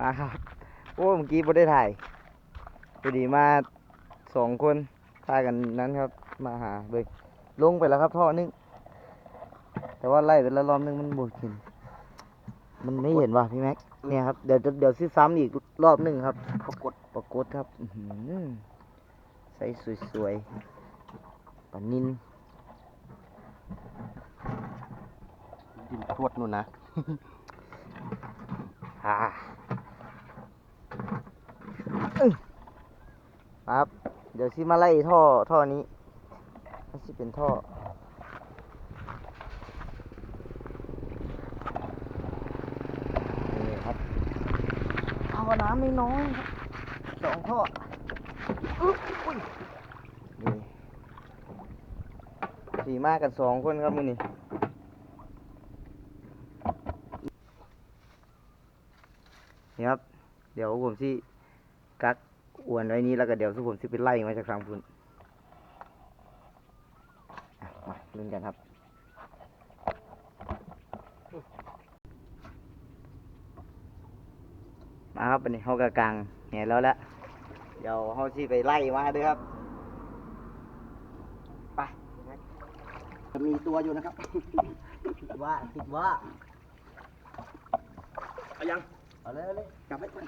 มาครับโอ้เมื่อกี้ไ่ได้ถ่ายพอดีมาสองคนถ่ายกันนั้นครับ มาหาเบยลงไปแล้วครับท่อนึงแต่ว่าไล่ไปแล้วรอบนึงมันบดขึ้นมันไม่เห็นว่ะพี่แม็กเนี่ยครับเดี๋ยวจะเดี๋ยวซื้อซ้ำอีกรอบหนึงครับปรากฏปรากฏครับอื้อหือใส่สวยๆปลานินดินทวดนู่นนะอ่าอึ้ง ครับ เดี๋ยวซิมาไล่ท่อท่อนี้มันสิเป็นท่อ นี่ครับ เอาน้ำไม่น้อยๆครับสองท่ออุ๊ยอุ๊ยนี่สี่มากกันสองคนครับมือนี้นี่ครับ เดี๋ยวผมสิ กักอวนไว้นี้แล้วก็เดี๋ยวสุผมสิไปไล่มาจากทางพุ่นอะมาลุ้นกันครับมาครับวันนี้เขากกลางเห็นแล้วแหละเดี๋ยวเขาสิไปไล่มาเด้วยครับไปจะมีตัวอยู่นะครับว่าคิดว่าเอายังเอาเลยเอาเลยจับไว้ก่อน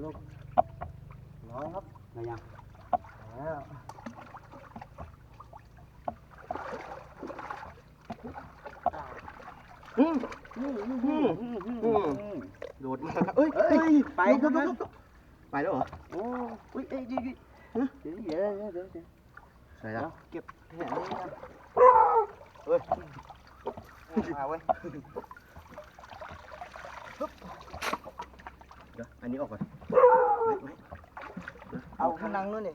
luôn đó gấp này nha đó. Ừ. Ừ. Ừ. Ừ. Đột mà. Ơi, ơi, phải đâu đâu. Phải đâu hả? Ồ, ui, ê, đi đi. Hả? Đi đi đi đi. Sao đó? Kịp. Ơi. Vào ơi. Húp. ดี๋อันนี้ออกก่อนเอาข้างนังนู่นนี่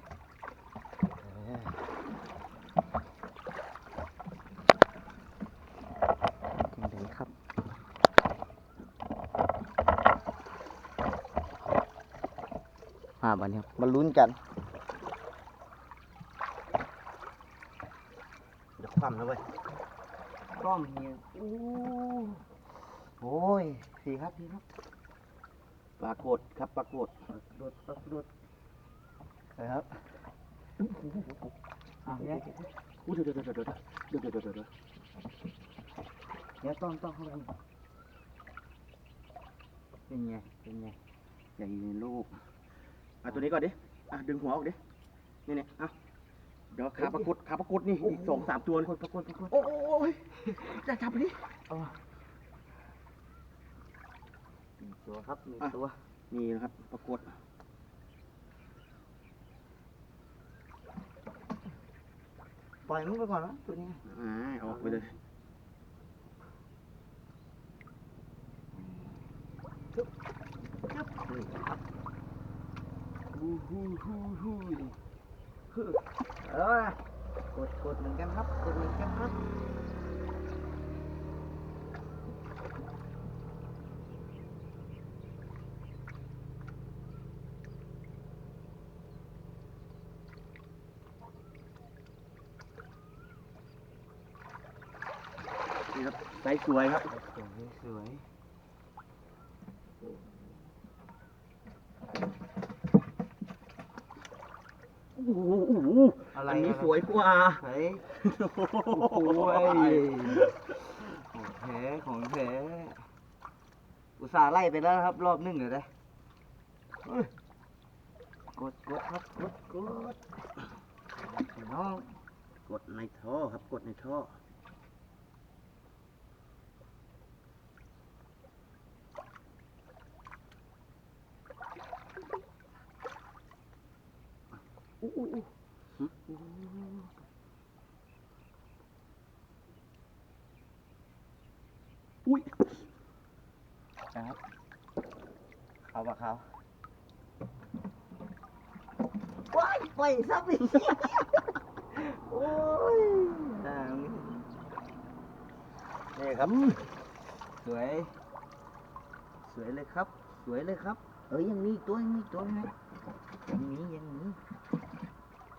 ครับมาบันนี้มาลุ้นกัน เดี๋ยวคว่ำนะเว้ยคว่ำเนี่ยโอ้โอ้ยสีครับสีครับ ปรากฏครับปรากฏโดดโดดโดดเลยครับอะเนี่ยอู้เดี๋ยวเดี๋ยวเดี๋ยวเดี๋ยวเดี๋ยวเดี๋ยวเดี๋ยวเดี๋ยวเดี๋ยวต้องต้องเข้าไปเป็นไงเป็นไงใหญ่ลูกอะตัวนี้ก่อนดิอะดึงหัวออกดินี่เนี่ยอะเดี๋ยวขาปรากฏขาปรากฏนี่อีกสองสามตัวปรากฏปรากฏปรากฏโอ้โอ้ยจะจับไปดิเอาหนึ่ง ตัวครับหนึ่งอะตัว นี่นะครับปรากฏปล่อยมันไปก่อนนะตัวนี้อ่าออกไปเลยฮู้ฮู้ฮู้ฮู้ฮึเออกดกดเหมือนกันครับกดเหมือนกันครับ ไซส์สวยครับ สวยสวยโอ้โหโอ้โหอะไรอันนี้ะสวยกว่าเฮ้ยโอ้โอ้โหยของแท้ของแท้อุตส่าห์ไล่ไปแล้วนะครับ รอบหนึงเดี๋ยวได้เอ้ยกดกดครับกดกดน้องกดในท่อครับกดในท่อ อู้อู้อู้อุ้ยนะครับเขาปะเขาว้ายปล่อยซับอีกโอ้ยอ่านี่ครับ สวย สวยเลยครับ สวยเลยครับ เอ้ยยังมีอีกตัวยังมีอีกตัวนะยังมียังมี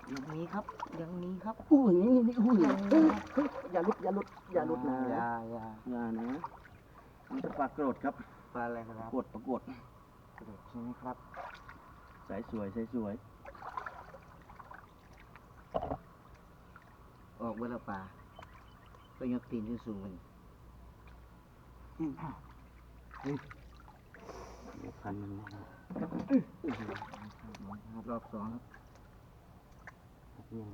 มีครับยังมีครับอุ้ยนี่นี่อุ้ยเฮ้ยเฮ้ยอย่าลุดอย่าลุดอย่าลุดนะอย่าอย่าอย่านะมันจะปลากโกรธครับปลาอะไรครับกดปรากฏกระโดดใช่ไหมครับสายสวยสายสวย ออกเวลาปลาก็ยกตีนขึ้นสูงมันพันมันนะครับรอบสองครับ ยัง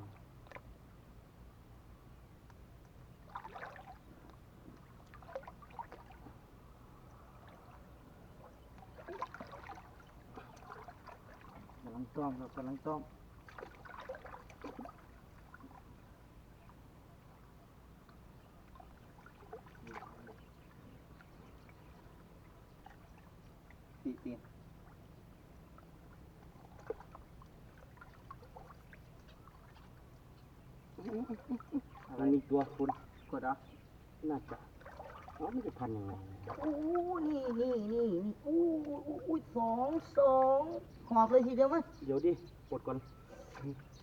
กำลังต้อมครับกำลังต้อ มตีตีนมันมีตัวคุณกดอะน่าจะอ๋อไม่จะพันยังไงโอ้นี่นี่นี่นี่โอ้โอ้สองสองหอบเลยทีเดียวมั้ยเดี๋ยวดิกดก่อน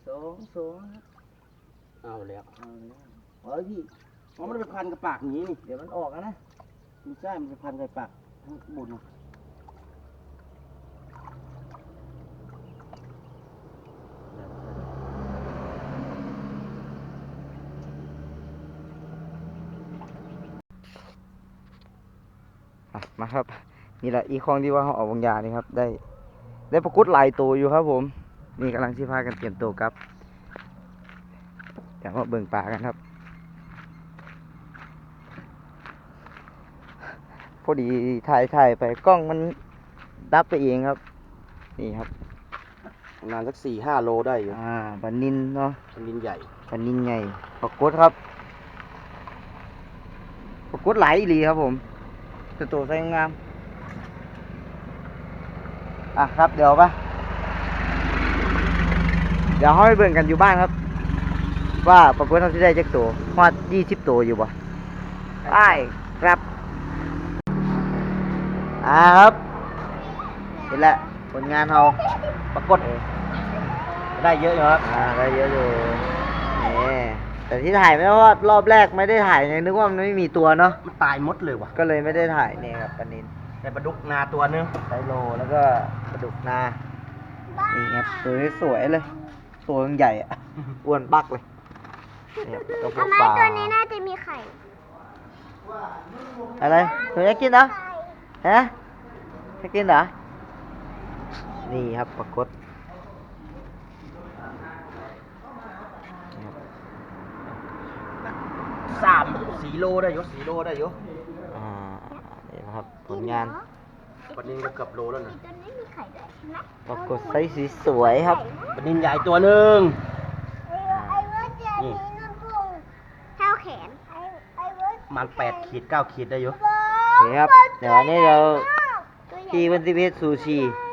สองสองครับเอาแล้วเอาเลยเอาเลยพี่อ๋อมันไปพันกับปากอย่างนี้นี่เดี๋ยวมันออกอะนะไม่ใช่มันไปพันกับปากทั้งบนน่ะ อะมาครับ นี่แหละอีกของที่ว่าเขาเอาบางยานี่ครับ ได้ ได้ประกุดหลายตัวอยู่ครับ ผม นี่กำลังที่พากันเตรียมตัวครับเดี๋ยวมาเบิ่งปลากันครับ พอดีถ่ายถ่ายไปกล้องมันดับไปเองครับ นี่ครับประมาณสักสี่ห้าโลได้อยู่อ่าบันนินเนาะมันดินใหญ่บันนินไงปรากฏครับ ปรากฏหลายอีหลีครับผม ตัวโตใส่งามอะครับเดี๋ยวปะเดี๋ยวเขาไปเบิ่งกันอยู่บ้านครับ ว่าปรากฏเขาจะได้จักตัวฮอดยี่สิบตัวอยู่บ่ได้ครับอ่าครับนี่แหละผลงานเราปรากฏได้เยอะอยู่ครับอ่าได้เยอะอยู่นี่ แต่ที่ถ่ายไม่ได้ว่ารอบแรกไม่ได้ถ่ายไงนึกว่ามันไม่มีตัวเนาะมันตายหมดเลยว่ะก็เลยไม่ได้ถ่ายนี่ครับปลานินได้ปลาดุกนาตัวนึงไซโลแล้วก็ปลาดุกนานี่ครับตัวนี้สวยเลย ตัวมันใหญ่อะอ้วนบักเลยนี่ครับแล้วก็พวทำกไมปลาตัวนี้น่าจะมีไข่อะไรตัวนี้กินเหรอฮะจะกินเหรอนี่ครับปรากฏนี่ครับ สามสี่โลได้อยู่สี่โลได้อยู่อ่านี่นะครับผลงานปลานินก็เกือบโลแล้วนะตัวนี้มีไข่ด้วยเห็นไหมปรากฏไซส์สีสวยครับ ปลานินใหญ่ตัวหนึ่งไอ้ไอ้เวิร์ดเจอนี่นี้นุ่นพุงเท่าแขนไอ้ไอ้เวิร์ดประมันแปดขีดเก้าขีดได้อยู่นี่ครับเดี๋ยววันนี้เราที่วันที่เพชรซูชิใช่